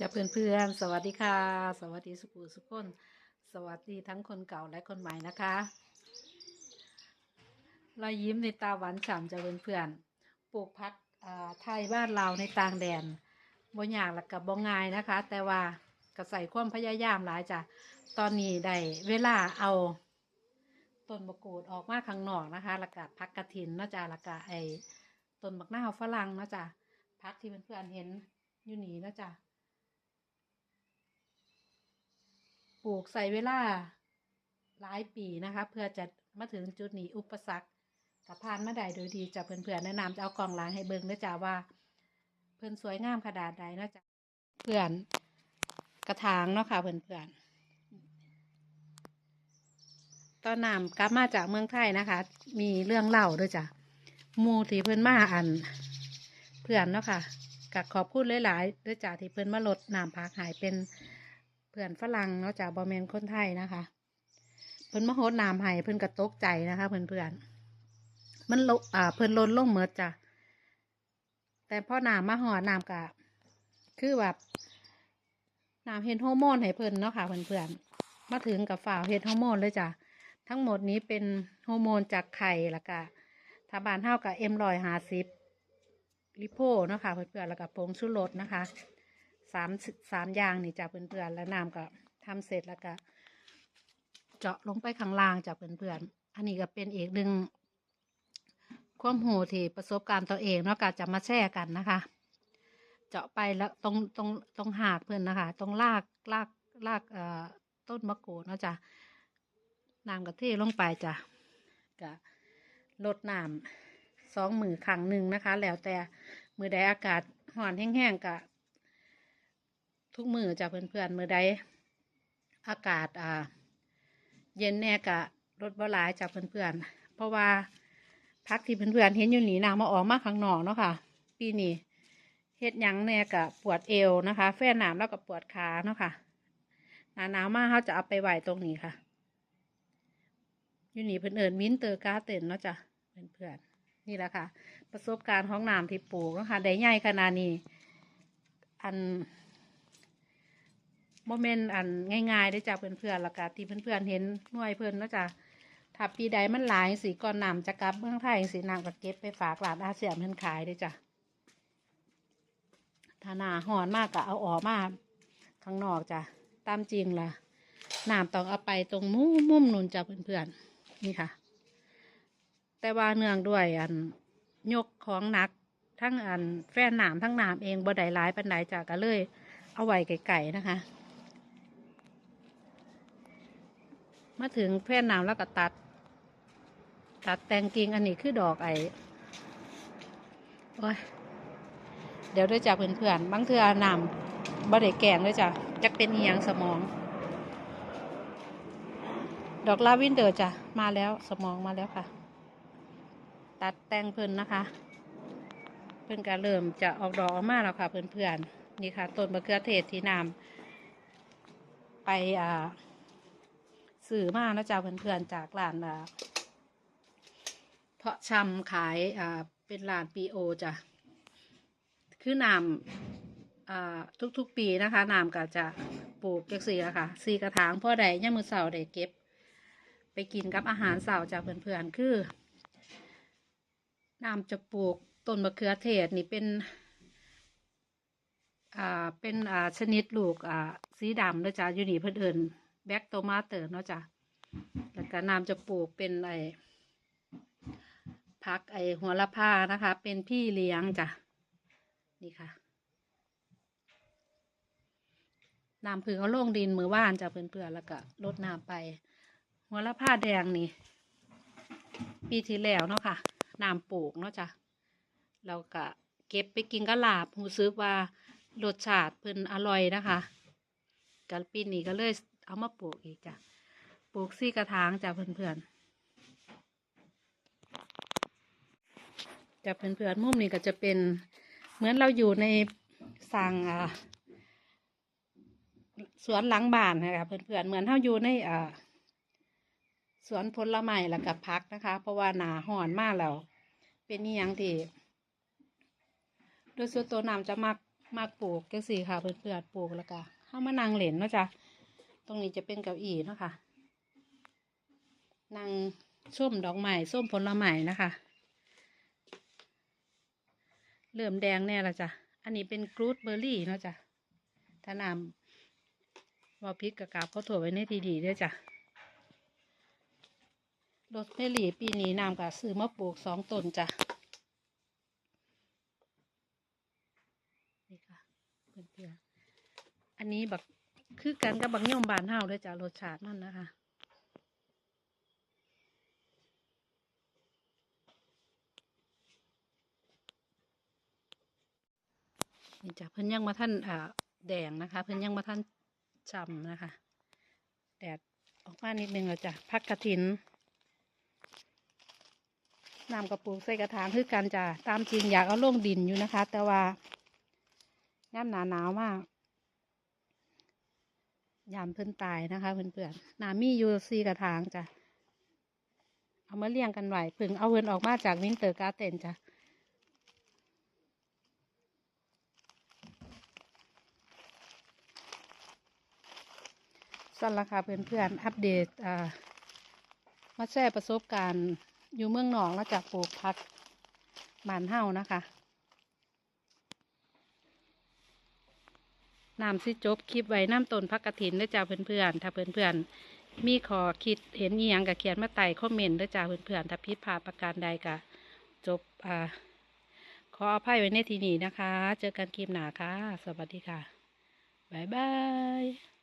จะเพื่อนเพื่อนๆสวัสดีค่ะ สวัสดีสุขุสุขคน สวัสดีทั้งคนเก่าและคนใหม่นะคะรอยยิ้มในตาหวานฉ่ำจะเพื่อนเพื่อนๆปลูกพักไทยบ้านเราในต่างแดนบ่ยากและกับบ่ง่ายนะคะ แต่ว่าก็ใส่ความพยายามหลายจ้ะตอนนี้ได้เวลาเอาต้นมะกรูดออกมาข้างนอกนะคะแล้วก็พักกระถินนะจ๊ะแล้วก็ไอ้ต้นมะนาวฝรั่งนะจ๊ะพักที่เพื่อนๆเห็นอยู่นี่นะจ๊ะ ป ลูกใส่เวลาหลายปีนะคะ เพื่อจะมาถึงจุดนี้อุปสรรคกับผ่านมาได้โดยดีจะเพื่อนๆแนะนำจะเอากล่องล้างให้เบิ่งนะจ๊ะว่า เพื่อนสวยงามขนาดใดนะจ๊ะเพื่อนกระถางเนาะค่ะเพื่อนๆตอนนำกลับมาจากเมืองไทยนะคะ มีเรื่องเล่าด้วยจ้ะมูที่เพื่อนมาอัน เพื่อนเนาะค่ะกับขอบคุณหลายๆด้วยจ้ะที่เพื่อนมาลดน้ำพักหายเป็น พื่อนฝรั่งเนาะจากบอมเมนคนไทยนะคะ เพิ่นมโฮดน้ำให้เพิ่นกระตกใจนะคะ เพื่อนเพื่อนมันลอ่าเพิ่นลนลงเมดจ้ะแต่พอน้ำมาหอดน้ำกะคือแบบน้ำเฮดฮอร์โมนให้เพิ่นเนาะค่ะเพื่อนเพื่อนมาถึงกับฝ่าวเฮดฮอร์โมนเลยจ้ะทั้งหมดนี้เป็นฮอร์โมนจากไข่ล้วก็ทาบานเท่ากับเอ็มรอยหาซิปลิโพเนาะค่ะเพื่อนๆแล้วก็ผงชูรสนะคะ สามสามอย่างนี่จากเพื่อนๆแล้วน้ำก็ทำเสร็จแล้วก็ เจาะลงไปข้างล่างจากเพื่อนๆอันนี้ก็เป็นอีกหนึ่งความหูที่ประสบการณ์ตัวเองเนาะก็จะมาแชร์กันนะคะ เจาะไปแล้วตรงตรงตรงหากเพื่อนนะคะ ตรงรากรากรากเอ่อต้นมะกรูดเนาะจ้ะน้ำกะเทลงไปจ้ะก็ลดน้ำสองมือครั้งหนึ่งนะคะ แล้วแต่มือใดอากาศห่อนแห้งๆกะ ทุกมือจ้ะเพื่อนๆมือใดอากาศอ่า เย็นแน่กะรถบ่หลายจ้ะเพื่อนๆเพราะว่าพักที่เพื่อนๆเห็นอยู่นี่นางมาออกมาข้างนอกเนาะค่ะ ปีนี้เฮ็ดยังแน่กะปวดเอวนะคะ แฟนหนามแล้วก็ปวดขาเนาะค่ะหนาหนาวมากเขาจะเอาไปไหวตรงนี้ค่ะอยู่นี่เพื่อนเอิญมินเตอร์กาเต็นเนาะจ้ะเพื่อนๆนี่แหละค่ะ ประสบการณ์ของน้ำที่ปลูกนะคะได้ใหญ่ขนาดนี้อัน โมเมนต์อันง่ายๆได้จากเพื่อนๆแล้วก็ที่เพื่อนๆเห็นหน่วยเพื่อนนะจ้ะถ้าปีใดมันหลายสีก่อนนำจะกลับเมืองไทยสีนางก็เก็บไปฝากร้านอาเซียนเพิ่อนขายได้จ้ะถ้าหนาหอนมากก็เอาออกมาข้างนอกจ้ะตามจริงล่ะน้ำต้องเอาไปตรงมุมมุมนุนจ้ะเพื่อนๆนี่ค่ะ แต่ว่าเนื่องด้วยอันยกของหนักทั้งอันแฟนหนามทั้งหนามเองบ่ได้ร้ายปันไดจากก็เลย เอาไว้ไก่ๆนะคะ มาถึงแฟนหนามแล้วก็ตัด ตัดแตงกิ่งอันนี้คือดอกไอ้โอ้ยเดี๋ยวด้วยจ้ะเพื่อนๆบางเทื่อนามบ่ได้แกงด้วยจ้ะจะเป็นอีหยังสมอง ดอกลาวินเดอร์จ้ะมาแล้วสมองมาแล้วค่ะ ตัดแตงเพิ่นนะคะ เพิ่นก็เริ่มจะออกดอกออกมาแล้วค่ะเพื่อนๆนี่ค่ะต้นมะเขือเทศที่นำไปอ่า สื่อมานะจ๊ะเพื่อนๆจากร้านอ่าเพาะชำขายอ่าเป็นร้านปีโอจ้ะคือนำอ่าทุกๆปีนะคะนำก็จะปลูกจักสีละค่ะสีกระถางพ่อใดย่ามือเสาได้เก็บ ไปกินกับอาหารเสาจากเพื่อนๆคือน้ำจะปลูกต้นมะเขือเทศนี่เป็น อ่าเป็นอ่าชนิดลูกอ่าสีดำนะจ้ะอยู่นี่เพิ่นเอิ้น แบ็กโตมาเตอร์เนาะจ้ะแล้วก็น้ำจะปลูกเป็นไอ้พักไอ้หัวละพานะคะ เป็นพี่เลี้ยงจ้ะนี่ค่ะน้ำพึ่งเอาลงดินมือว่านจ้ะเพื่อนๆแล้วก็ลดน้ำไป หัวละพาแดงนี่ปีที่แล้วเนาะค่ะน้ำปลูกเนาะจ้ะเราก็เก็บไปกินก็ลาบหูซึกว่ารสชาติเพิ่นอร่อยนะคะกัปีนี้ก็เลย เอามาปลูกอีกจ้ะปลูกซี่กระถางจ้ะเพื่อนๆจ้ะเพื่อนๆมุมนี้ก็จะเป็นเหมือนเราอยู่ในสั่งอ่าสวนหลังบ้านนะคะเพื่อนๆเหมือนเราอยู่ในอ่าสวนผลไม้แล้วกับพักนะคะ เพราะว่าหนาห่อนมากแล้ว เป็นนี่ยังที่โดยส่วนตัวน้ำจะมักมากปลูกจังสี่ค่ะเพื่อนเพื่อนๆปลูกแล้วก็เข้ามานั่งเล่นเนาะจ้ะ ตรงนี้จะเป็นเก้าอี้เนาะค่ะนั่งส้มดอกไม้ส้มผลไม้นะคะ เริ่มแดงแน่ละจ้ะ อันนี้เป็นกรูดเบอร์รี่เนาะจ้ะถ้านำวอพิษกับกาบเขาถั่วไว้ในทีดีด้วยจ้ะรสเมลี่ปีนี้นำกับซื้อมาปลูกสองต้นจ้ะนี่ค่ะเพื่อนๆอันนี้แบัก คือกันกับบักย่อมบานเฮาด้วยจ้ะรสชาติมันนะคะนี่จ้ะเพิ่นยังมาท่านอ่าแดงนะคะ เพิ่นยังมาท่านจำนะคะ แดดออกมานิดนึงแล้วจ้ะพักกระถินนำกระปุกใส่กระถางคือกันจ้ะตามจริงอยากเอาลงดินอยู่นะคะ แต่ว่าย่ำหนาหนาวมาก ยามเพิ่นตายนะคะ เพื่อนๆน้ำมีอยู่ซีกระถางจ้ะ เอามาเลี้ยงกันไว้เพิ่งเอาเพิ่นออกมาจากวินเตอร์การ์เตนจ้ะสั่นละค่ะเพื่อนๆอัปเดตอ่ามาแชร์ประสบการณ์อยู่เมืองหนองแล้วจากปลูกพักหมานเฮานะคะ น้ำซิจบคลิปไว้น้ำต้นพักกระถินด้วยจ้าเพื่อนๆ ถ้าเพื่อนๆ มีขอคิดเห็นเอียงกับเขียนมาไต่คอมเมนต์ด้วยจ้าเพื่อนๆ ถ้าพิดพาประการใดกะจบอ่าขออภัยไว้ในที่นี้นะคะ เจอกันคลิปหน้าค่ะ สวัสดีค่ะ บ๊ายบาย